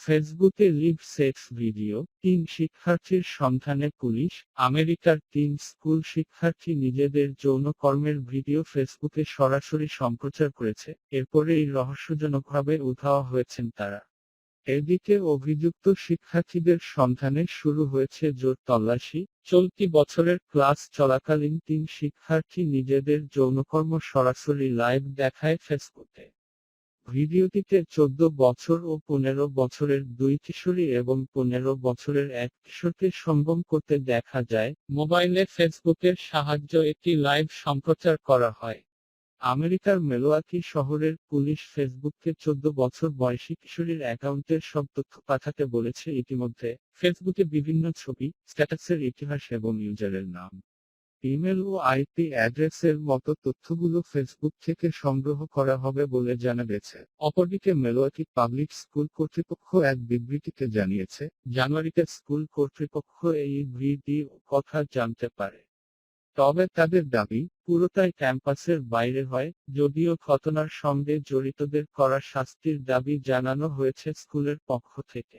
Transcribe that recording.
ফেসবুকে leave sex video, তিন শিক্ষার্থীর সন্ধানে পুলিশ, আমেরিকার তিন স্কুল শিক্ষার্থী নিজেদের যৌনকর্মের ভিডিও ফেসবুকে সরাসরি সম্প্রচার করেছে এরপরেই রহস্যজনকভাবে উধাও হয়েছেন তারা। এদিকে অভিযুক্ত শিক্ষার্থীদের সন্ধানে শুরু হয়েছে জোর তল্লাশি, চলতি বছরের ক্লাস চলাকালীন তিন শিক্ষার্থী নিজেদের যৌনকর্ম সরাসরি লাইভ দেখায় ফেসবুকে। ভিডিওটিতে চোদ্দ বছর ও পনেরো বছরের দুই কিশোরী এবং পনেরো বছরের এক কিশোরকে সঙ্গম করতে দেখা যায়। মোবাইলে ফেসবুকের সাহায্য একটি লাইভ সম্প্রচার করা হয়। আমেরিকার মেলোয়াকি শহরের পুলিশ ফেসবুককে চোদ্দ বছর বয়সী কিশোরীর অ্যাকাউন্টের সব তথ্য পাঠাতে বলেছে ইতিমধ্যে। ফেসবুকে বিভিন্ন ছবি, স্ট্যাটাসের ইতিহাস এবং ইউজারের নাম। ইমেল ও আইপি অ্যাড্রেসের মতো তথ্যগুলো ফেসবুক থেকে সংগ্রহ করা হবে বলে জানা গেছে। অপরদিকে মেলোয়াটি পাবলিক স্কুল কর্তৃপক্ষ এক বিবৃতিতে জানিয়েছে, জানুয়ারিতে স্কুল কর্তৃপক্ষ এই ভিডিও কথা জানতে পারে। তবে তাদের দাবি, পুরোটাই ক্যাম্পাসের বাইরে হয়, যদিও ঘটনার সঙ্গে জড়িতদের করা শাস্তির দাবি জানানো হয়েছে স্কুলের পক্ষ থেকে।